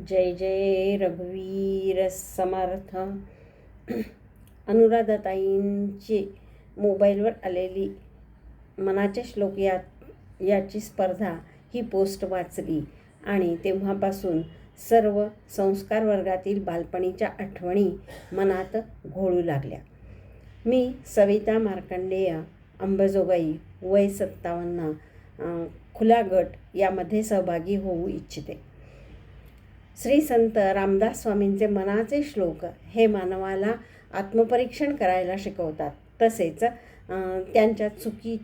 जय जय रघुवीर समर्थ. अनुराधाताईंची मोबाईलवर आलेली मनाचे श्लोक या याची स्पर्धा ही पोस्ट वाचली. आणि तेव्हापासून सर्व संस्कार वर्गातील बालपणीच्या आठवणी मनात घोळू लागल्या. मी सविता मार्कंडेय अंबजोगाई वय सत्तावन्न खुला गट यामध्ये सहभागी होऊ इच्छिते. श्री संत रामदास स्वामींचे मनाचे श्लोक हे मानवाला आत्मपरीक्षण करायला शिकवतात. तसेच त्यांच्या चुकी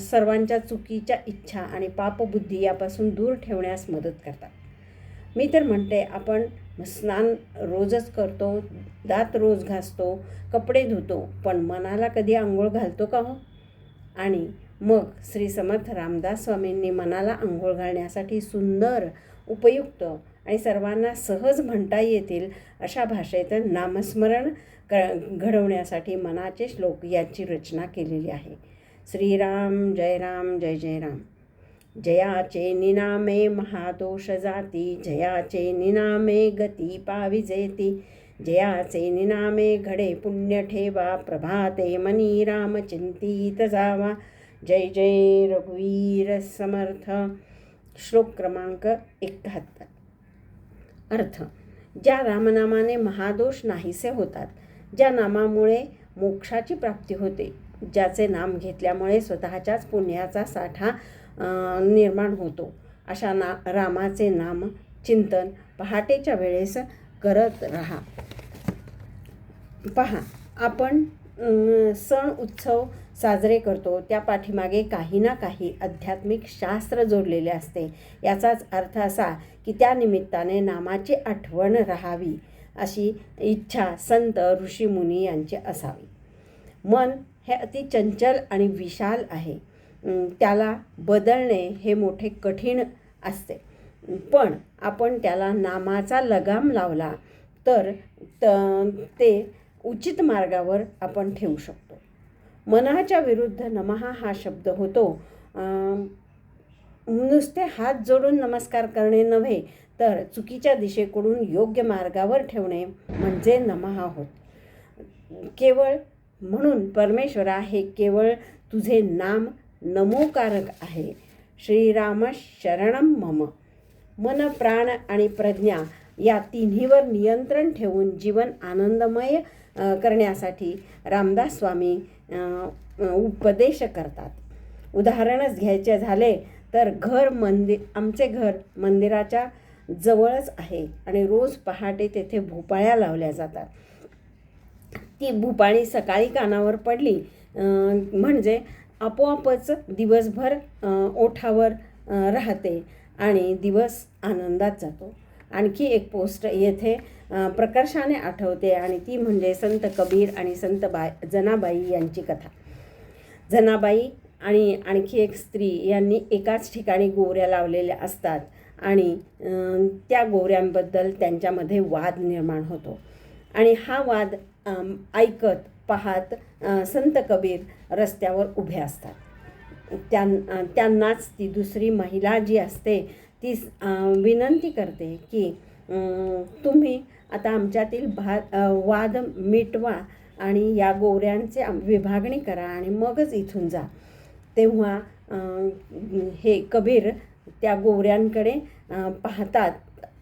सर्वांच्या चुकीच्या इच्छा आणि पापबुद्धी यापासून दूर ठेवण्यास मदत करतात. मी तर म्हणते आपण स्नान रोजच करतो दात रोज घासतो कपडे धुतो पण मनाला कधी आंघोळ घालतो का हो? आणि मग श्री समर्थ रामदास स्वामींनी मनाला आंघोळ घालण्यासाठी सुंदर उपयुक्त आणि सर्वांना सहज म्हणता येतील अशा भाषेत नामस्मरण क घडवण्यासाठी मनाचे श्लोक याची रचना केलेली आहे. श्रीराम जय राम जय जय राम. जयाचे निनामे महादोष जाती जयाचे निनामे गती पाविजेती जयाचे निनामे घडे पुण्य ठेवा प्रभाते मनी राम चिंतित जावा. जय जय रघुवीर समर्थ. श्लोक क्रमांक एकाहत्तर. अर्थ ज्या रामनामाने महादोष नाहीसे होतात ज्या नामामुळे मोक्षाची प्राप्ती होते ज्याचे नाम घेतल्यामुळे स्वतःच्याच पुण्याचा साठा निर्माण होतो अशा ना रामाचे नाम चिंतन पहाटेच्या वेळेस करत राहा. पहा आपण सण उत्सव साजरे करतो. त्या पाठीमागे काही ना काही आध्यात्मिक शास्त्र जोडलेले असते. याचाच अर्थ असा की त्या निमित्ताने नामाची आठवण राहावी अशी इच्छा संत ऋषीमुनी यांची असावी. मन हे अति चंचल आणि विशाल आहे. त्याला बदलणे हे मोठे कठीण असते. पण आपण त्याला नामाचा लगाम लावला तर त- ते उचित मार्गावर आपण ठेवू शकतो. मनाच्या विरुद्ध नमहा हा शब्द होतो. नुसते हात जोडून नमस्कार करणे नव्हे तर चुकीच्या दिशेकडून योग्य मार्गावर ठेवणे म्हणजे नमहा होत. केवळ म्हणून परमेश्वरा हे केवळ तुझे नाम नमोकारक आहे. श्रीराम शरणम मम. मन प्राण आणि प्रज्ञा या तिन्हीवर नियंत्रण ठेवून जीवन आनंदमय करण्यासाठी रामदास स्वामी उपदेश करतात. उदाहरणच घ्यायचे झाले तर घर मंदिर आमचे घर मंदिराच्या जवळच आहे आणि रोज पहाटे तेथे भोपाळ्या लावल्या जातात. ती भुपाळी सकाळी कानावर पडली म्हणजे आपोआपच दिवसभर ओठावर राहते आणि दिवस आनंदात जातो. आणखी एक पोस्ट येथे प्रकर्षाने आठवते आणि ती म्हणजे संत कबीर आणि संत बाय जनाबाई यांची कथा. जनाबाई आणि आणखी एक स्त्री यांनी एकाच ठिकाणी गोवऱ्या लावलेल्या असतात आणि त्या गोऱ्यांबद्दल त्यांच्यामध्ये वाद निर्माण होतो. आणि हा वाद ऐकत पाहत संत कबीर रस्त्यावर उभे असतात. त्यां त्यांनाच ती दुसरी महिला जी असते ती विनंती करते की तुम्ही आता आमच्यातील भा वाद मिटवा आणि या गोऱ्यांचे विभागणी करा आणि मगच इथून जा. तेव्हा हे कबीर त्या गोवऱ्यांकडे पाहतात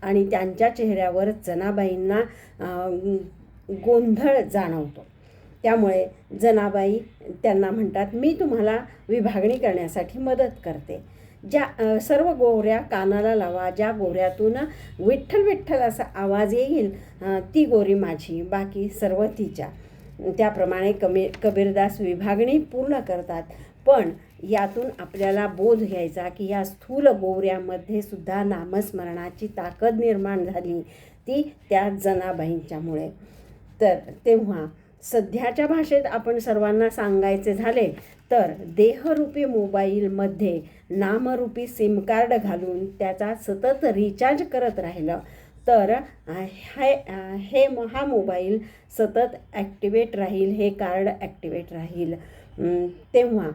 आणि त्यांच्या चेहऱ्यावर जनाबाईंना गोंधळ जाणवतो. त्यामुळे जनाबाई त्यांना म्हणतात मी तुम्हाला विभागणी करण्यासाठी मदत करते. ज्या सर्व गोवऱ्या कानाला लावा ज्या गोवऱ्यातून विठ्ठल विठ्ठल असा आवाज येईल ती गोरी माझी बाकी सर्व तिच्या. त्याप्रमाणे कमी कबीरदास विभागणी पूर्ण करतात. पण यातून आपल्याला बोध घ्यायचा की या स्थूल गोवऱ्यामध्ये सुद्धा नामस्मरणाची ताकद निर्माण झाली ती त्या जनाबाईंच्यामुळे. तर तेव्हा सध्याच्या भाषेत आपण सर्वांना सांगायचे झाले तर देहरूपी मोबाईलमध्ये नामरूपी सिम कार्ड घालून त्याचा सतत रिचार्ज करत राहिलं. तर हे हे म- हा मोबाईल सतत ॲक्टिवेट राहील हे कार्ड ॲक्टिवेट राहील. तेव्हा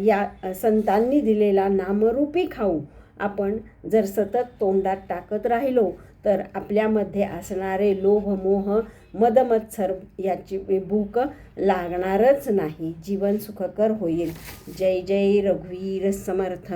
या संतांनी दिलेला नामरूपी खाऊ आपण जर सतत तोंडात टाकत राहिलो तर आपल्यामध्ये असणारे लोभ मोह मदमत्सर याची भूक लागणारच नाही. जीवन सुखकर होईल. जय जय रघुवीर समर्थ.